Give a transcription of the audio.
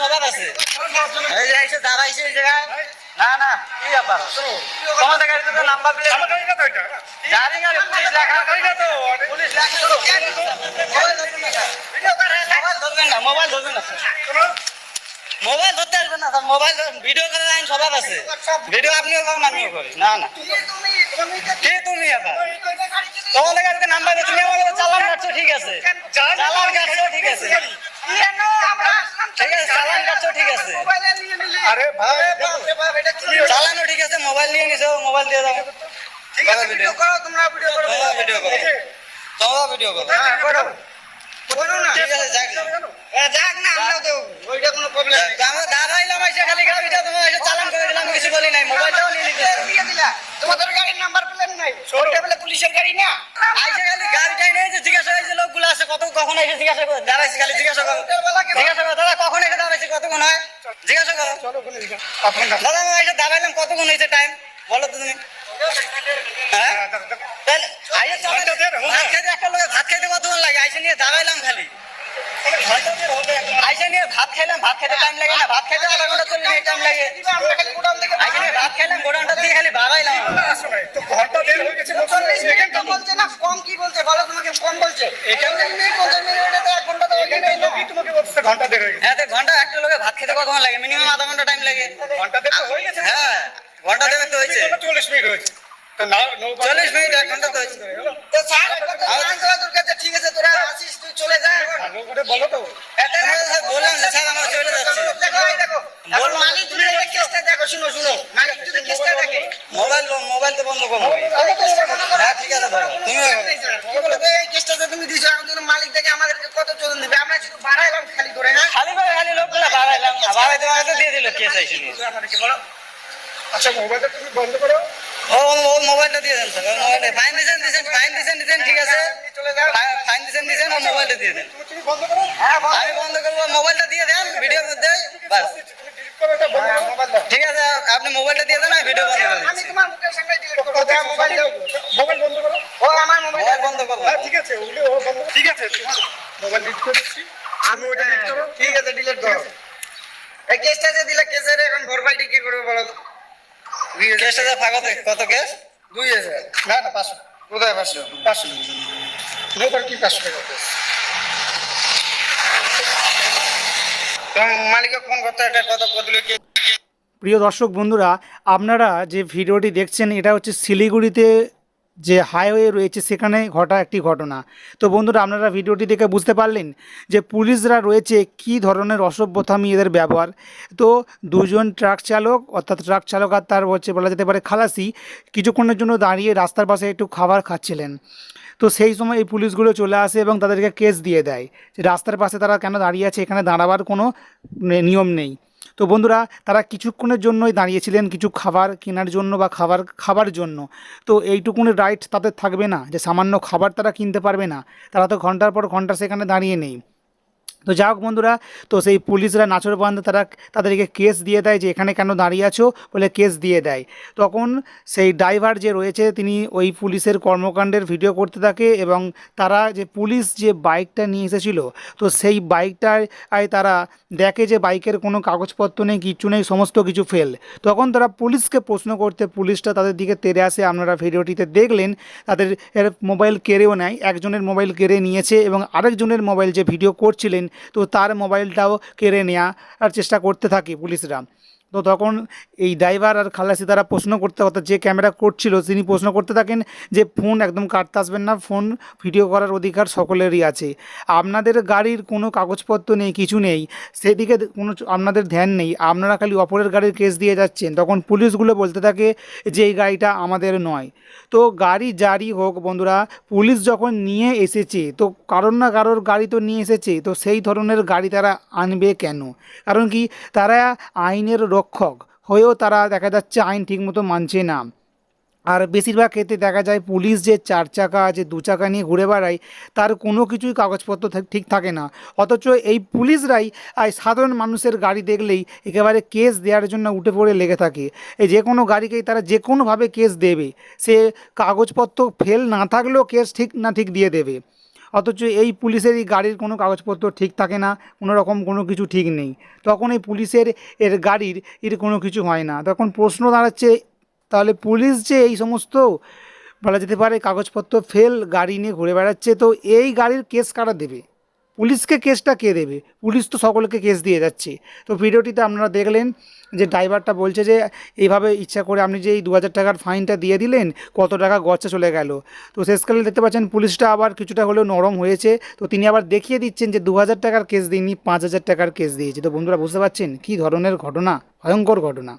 সবার আছে। এই যে এসে দাঁড়াইছে এই জায়গায় না না কি ব্যাপার? তোমাদের গাড়িতে তো নাম্বার প্লেট আমার গাড়ি না তো এটা। গাড়ি গাড়ি পুলিশ লেখা গাড়ি না তো পুলিশ লেখা মোবাইল ধরবেন না। মোবাইল ধরবেন না মোবাইল ধরতে আসবেন না মোবাইল ভিডিও করার আইন সবার আছে। ভিডিও আপনিও করেন আমিও করি। না না। কে তুমি আবার তোমাদের গাড়িতে নাম্বার তুমি আমাকে চালান কাটছো ঠিক আছে। চালান কাটছো ঠিক আছে ঠিক আছে চালান কাটছো ঠিক আছে আরে ভাই চালানো ঠিক আছে মোবাইল নিয়ে নিছো মোবাইল দিয়ে দাও। ভিডিও করো তোমরা ভিডিও করো। ভিডিও করো। তোমরা ভিডিও করো। ঠিক আছে যাক যাক না আমরা তো ওইটা কোনো প্রবলেম নেই। আমরা দাঁড়াইলাম এসে খালি গাড়িটা তোমার এসে চালান করে দিলাম কিছু বলি নাই মোবাইলটাও নিয়ে নিতে তোমাদের গাড়ির নাম্বার প্লেট নাই। ওইটা বলে পুলিশের গাড়ি না। আইসে খালি গাড়িটাই নিয়ে যে জিজ্ঞাসা হয়েছে লোকগুলো আছে কত কখন এসে জিজ্ঞাসা করে দাঁড়াইছে খালি জিজ্ঞাসা করো জিজ্ঞাসা করো দাদা কখন এসে দাঁড়াইছে কতক্ষণ হয়? জিজ্ঞাসা করো। চলো ওখানে দিকে। আপনার কাছে। দাদা আমি এসে দাঁড়াইলাম কতক্ষণ হয়েছে টাইম বলো তো তুমি। হ্যাঁ। ভাত খাইতে একটা লোকে ভাত খাইতে কতক্ষণ লাগে? আইসে নিয়ে দাঁড়াইলাম খালি। ঘণ্টা দেড় হবে। এখন। আইসে নিয়ে ভাত খাইলাম ভাত খেতে টাইম লাগে না। ভাত খাইতে আধা ঘণ্টা চল্লিশ মিনিট টাইম লাগে। আমরা খালি গোডাউন থেকে আইসে নিয়ে ভাত খাইলাম গোডাউনটা দিয়ে খালি হয়ে গেছে বলছো, চল্লিশ মিনিট তো তো বলছে না কম কি বলছে? বলো তোমাকে কম বলছে। পঞ্চাশ মিনিট এক ঘণ্টা তো তোমাকে বলছে ঘণ্টা দেড় হয়ে গেছে হ্যাঁ তো ঘণ্টা একটা কতক্ষণ লাগে? মিনিমাম আধা ঘণ্টা টাইম লাগে। ঘণ্টা দেড় তো হয়ে গেছে। হ্যাঁ ঘণ্টা দেবে তো হয়েছে। চল্লিশ মিনিট হয়েছে। তো না নৌকা- চল্লিশ মিনিট এক ঘণ্টা তো হয়েছে। তো স্যার তোর কাছে ঠিক আছে তোরা আসিস তুই চলে যা এখন। বলো তো। তোমাকে স্যার বললাম যে স্যার আমার চলে যাচ্ছে। দেখো এই দেখো। এখন বললাম। মালিক যদি কেসটা দেখো শুনো শুনো। মালিক যদি কেসটা দেখে। মোবাইল মোবাইল তো বন্ধ করব হ্যাঁ ঠিক আছে ধরো তুমি কি বলে তো এই কেসটা যে তুমি দিছো এখন যদি মালিক দেখে আমাদেরকে কত চলন দিবে আমরা শুধু বাড়াইলাম খালি করে হ্যাঁ খালি করে খালি লোকগুলো বাড়াইলাম বাড়াইতে বাড়াইতে দিয়ে দিল আইসি আমাদেরকে বলো। আচ্ছা মোবাইলটা তুমি বন্ধ করো। ও ও মোবাইলটা দিয়ে দেন স্যার। মোবাইলটা ফাইন দিয়েছেন দিয়েছেন ফাইন দিয়েছেন দিয়েছেন ঠিক আছে। ফাইন দিয়েছেন দিয়েছেন ও মোবাইলটা দিয়ে দেন। তুমি তুমি বন্ধ করো। হ্যাঁ আমি বন্ধ করব মোবাইলটা দিয়ে দেন ভিডিওর মধ্যে বাস। তুমি ডিলিট করো এটা বন্ধ করো। মোবাইল দাও ঠিক আছে আপনি মোবাইলটা দিয়ে দেন ভিডিও বন্ধ করে আমি তোমার মুখের সামনে ডিলিট করব। মোবাইল মোবাইল বন্ধ করো। ও আমার মোবাইল মোবাইল বন্ধ করব। হ্যাঁ ঠিক আছে ওগুলো বন্ধ ঠিক আছে মোবাইল ডিলিট করে আমি ওটা ঠিক আছে ডিলিট করো। কেসটা যে দিলে কেসের এখন ভরপাইটি কি করবে বলো তো? কেসটা যে ফাঁকা কত কেস দুই হাজার। না না পাঁচশো। কোথায় পাঁচশো? পাঁচশো। নৌকার কি পাঁচশো টাকা করে? তোমার মালিককে ফোন করতে একটা কথা বদলে কি? প্রিয় দর্শক বন্ধুরা আপনারা যে ভিডিওটি দেখছেন এটা হচ্ছে শিলিগুড়িতে যে হাইওয়ে রয়েছে, সেখানে ঘটা একটি ঘটনা। তো বন্ধুরা, আপনারা ভিডিওটি দেখে বুঝতে পারলেন যে পুলিশরা রয়েছে কি ধরনের অসভ্যতামি এদের ব্যবহার। তো দুজন ট্রাক চালক, অর্থাৎ ট্রাক চালক আর তার হচ্ছে বলা যেতে পারে খালাসি, কিছুক্ষণের জন্য দাঁড়িয়ে রাস্তার পাশে একটু খাবার খাচ্ছিলেন। তো সেই সময় এই পুলিশগুলো চলে আসে এবং তাদেরকে কেস দিয়ে দেয় রাস্তার পাশে তারা কেন দাঁড়িয়ে আছে, এখানে দাঁড়াবার কোনো নিয়ম নেই। তো বন্ধুরা, তারা কিছুক্ষণের জন্যই দাঁড়িয়েছিলেন কিছু খাবার কেনার জন্য বা খাবার খাবার জন্য। তো এইটুকুনি রাইট তাদের থাকবে না যে সামান্য খাবার তারা কিনতে পারবে না। তারা তো ঘণ্টার পর ঘণ্টা সেখানে দাঁড়িয়ে নেই। তো যা হোক বন্ধুরা, তো সেই পুলিশরা নাচর বান্ধে তারা তাদেরকে কেস দিয়ে দেয় যে এখানে কেন দাঁড়িয়ে আছো বলে কেস দিয়ে দেয়। তখন সেই ড্রাইভার যে রয়েছে তিনি ওই পুলিশের কর্মকাণ্ডের ভিডিও করতে থাকে এবং তারা যে পুলিশ যে বাইকটা নিয়ে এসেছিল, তো সেই বাইকটায় তারা দেখে যে বাইকের কোনো কাগজপত্র নেই, কিচ্ছু নেই, সমস্ত কিছু ফেল। তখন তারা পুলিশকে প্রশ্ন করতে, পুলিশটা তাদের দিকে তেড়ে আসে, আপনারা ভিডিওটিতে দেখলেন, তাদের মোবাইল কেড়েও নেয়, একজনের মোবাইল কেড়ে নিয়েছে এবং আরেকজনের মোবাইল যে ভিডিও করছিলেন তো তার মোবাইলটাও কেড়ে নেওয়ার চেষ্টা করতে থাকে পুলিশরা। তো তখন এই ড্রাইভার আর খালাসি তারা প্রশ্ন করতে অর্থাৎ যে ক্যামেরা করছিল তিনি প্রশ্ন করতে থাকেন যে ফোন একদম কাটতে আসবেন না, ফোন ভিডিও করার অধিকার সকলেরই আছে। আপনাদের গাড়ির কোনো কাগজপত্র নেই, কিছু নেই, সেদিকে কোনো আপনাদের ধ্যান নেই, আপনারা খালি অপরের গাড়ির কেস দিয়ে যাচ্ছেন। তখন পুলিশগুলো বলতে থাকে যে এই গাড়িটা আমাদের নয়। তো গাড়ি জারি হোক বন্ধুরা, পুলিশ যখন নিয়ে এসেছে, তো কারোর না কারোর গাড়ি তো নিয়ে এসেছে, তো সেই ধরনের গাড়ি তারা আনবে কেন? কারণ কি তারা আইনের রক্ষক হয়েও তারা দেখা যাচ্ছে আইন ঠিকমতো মানছে না। আর বেশিরভাগ ক্ষেত্রে দেখা যায় পুলিশ যে চার চাকা যে দু চাকা নিয়ে ঘুরে বেড়ায়, তার কোনো কিছুই কাগজপত্র ঠিক থাকে না। অথচ এই পুলিশরাই সাধারণ মানুষের গাড়ি দেখলেই একেবারে কেস দেওয়ার জন্য উঠে পড়ে লেগে থাকে। এই যে কোনো গাড়িকেই তারা যে কোনোভাবে কেস দেবে, সে কাগজপত্র ফেল না থাকলেও কেস ঠিক না ঠিক দিয়ে দেবে। অথচ এই পুলিশের এই গাড়ির কোনো কাগজপত্র ঠিক থাকে না, কোনো রকম কোনো কিছু ঠিক নেই। তখন এই পুলিশের এর গাড়ির এর কোনো কিছু হয় না। তখন প্রশ্ন দাঁড়াচ্ছে, তাহলে পুলিশ যে এই সমস্ত বলা যেতে পারে কাগজপত্র ফেল গাড়ি নিয়ে ঘুরে বেড়াচ্ছে, তো এই গাড়ির কেস কারা দেবে? পুলিশকে কেসটা কে দেবে? পুলিশ তো সকলকে কেস দিয়ে যাচ্ছে। তো ভিডিওটিতে আপনারা দেখলেন যে ড্রাইভারটা বলছে যে, এইভাবে ইচ্ছা করে আপনি যে এই দু হাজার টাকার ফাইনটা দিয়ে দিলেন, কত টাকা গচ্ছা চলে গেল? তো শেষকালে দেখতে পাচ্ছেন পুলিশটা আবার কিছুটা হলেও নরম হয়েছে। তো তিনি আবার দেখিয়ে দিচ্ছেন যে দু হাজার টাকার কেস দিইনি, পাঁচ হাজার টাকার কেস দিয়েছে। তো বন্ধুরা বুঝতে পারছেন কী ধরনের ঘটনা? ভয়ঙ্কর ঘটনা।